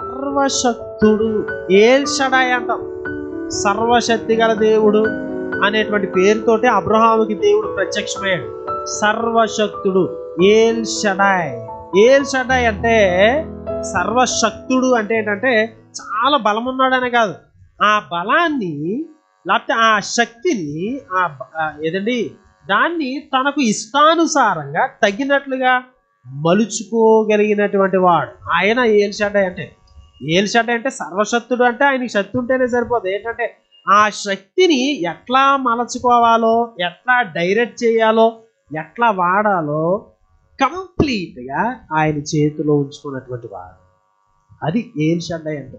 సర్వశక్తుడు ఏల్షడాయ్ అంటాం. సర్వశక్తి గల దేవుడు అనేటువంటి పేరుతోటి అబ్రహాముకి దేవుడు ప్రత్యక్షమయ్యాడు. సర్వశక్తుడు ఏల్ షడాయ్ ఏల్ షడాయ్ అంటే సర్వశక్తుడు అంటే ఏంటంటే చాలా బలం ఉన్నాడనే కాదు. ఆ బలాన్ని లేకపోతే ఆ శక్తిని ఆ ఆ ఏదండి? దాన్ని తనకు ఇష్టానుసారంగా తగినట్లుగా మలుచుకోగలిగినటువంటి వాడు. ఆయన ఏల్షడ్డాయ్ అంటే ఏల్షడ్డాయ్ అంటే సర్వశక్తుడు అంటే ఆయనకి శక్తి ఉంటేనే సరిపోదు. ఏంటంటే ఆ శక్తిని ఎట్లా మలచుకోవాలో ఎట్లా డైరెక్ట్ చేయాలో ఎట్లా వాడాలో కంప్లీట్గా ఆయన చేతిలో ఉంచుకున్నటువంటి వాడు. అది ఏల్షడ్డాయ్ అంటే.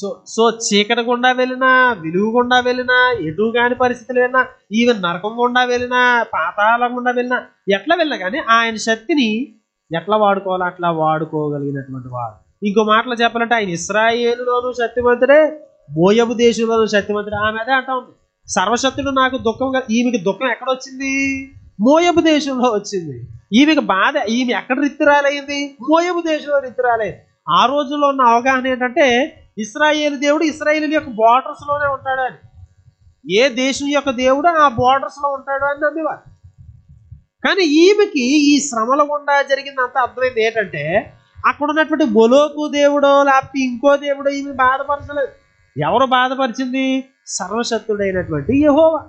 సో సో చీకటి గుండా వెళ్ళినా విలువ గుండా వెళ్ళినా ఎటు కాని పరిస్థితులు వెళ్ళినా ఈవెన్ నరకం గుండా వెళ్ళినా పాతాళం గుండా వెళ్ళినా ఎట్లా వెళ్ళినా కానీ ఆయన శక్తిని ఎట్లా వాడుకోవాలో అట్లా వాడుకోగలిగినటువంటి వాడు. ఇంకో మాటలు చెప్పాలంటే ఆయన ఇస్రాయేలులోను శక్తిమంతుడే మోయబు దేశంలోను శక్తిమంతుడే. ఆమె అదే అంటా ఉంది. సర్వశక్తుడు నాకు దుఃఖం ఈమెకి దుఃఖం ఎక్కడ వచ్చింది మోయబు దేశంలో వచ్చింది. ఈమెకి బాధ ఈమె ఎక్కడ రిత్తురాలైంది? మోయబు దేశంలో రిత్తురాలైంది. ఆ రోజుల్లో ఉన్న అవగాహన ఏంటంటే ఇస్రాయేల్ దేవుడు ఇస్రాయేల్ యొక్క బోర్డర్స్లోనే ఉంటాడు అని. ఏ దేశం యొక్క దేవుడు ఆ బోర్డర్స్లో ఉంటాడు అని నమ్మేవారు. కానీ ఈమెకి ఈ శ్రమల గుండా జరిగిందంత అర్థమైంది ఏంటంటే అక్కడ ఉన్నటువంటి బొలోకు దేవుడో లేకపోతే ఇంకో దేవుడో ఈమె బాధపరచలేదు. ఎవరు బాధపరిచింది? సర్వశక్తుడైనటువంటి యెహోవా.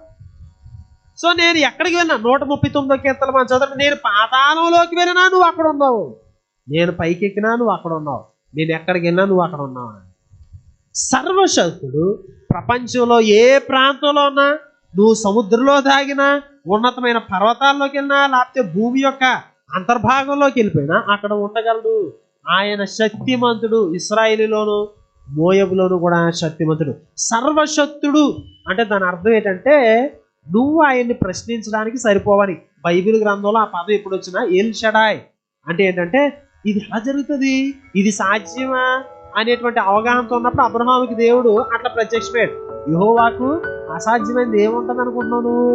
సో నేను ఎక్కడికి వెళ్ళినా నూట ముప్పై తొమ్మిదో కీర్తన మన చదువు నేను పాతాళంలోకి వెళ్ళినా నువ్వు అక్కడ ఉన్నావు. నేను పైకి ఎక్కినా నువ్వు అక్కడ ఉన్నావు. నేను ఎక్కడికి వెళ్ళినా నువ్వు అక్కడ ఉన్నావు అని. సర్వశక్తుడు ప్రపంచంలో ఏ ప్రాంతంలో ఉన్నా నువ్వు సముద్రంలో దాగినా ఉన్నతమైన పర్వతాల్లోకి వెళ్ళినా లేకపోతే భూమి యొక్క అంతర్భాగంలోకి వెళ్ళిపోయినా అక్కడ ఉండగలడు. ఆయన శక్తిమంతుడు ఇస్రాయిలీలోను మోయబులోను కూడా శక్తిమంతుడు. సర్వశక్తుడు అంటే దాని అర్థం ఏంటంటే నువ్వు ఆయన్ని ప్రశ్నించడానికి సరిపోవని. బైబిల్ గ్రంథంలో ఆ పదం ఎప్పుడు వచ్చినా ఎల్ షడాయ్ అంటే ఏంటంటే ఇది ఎలా జరుగుతుంది? ఇది సాధ్యమా? అనేటువంటి అవగాహనతో ఉన్నప్పుడు అబ్రహాముకి దేవుడు అట్లా ప్రత్యక్షపోయాడు యుహోవాకు అసాధ్యమైనది ఏముంటది అనుకుంటున్నావు నువ్వు?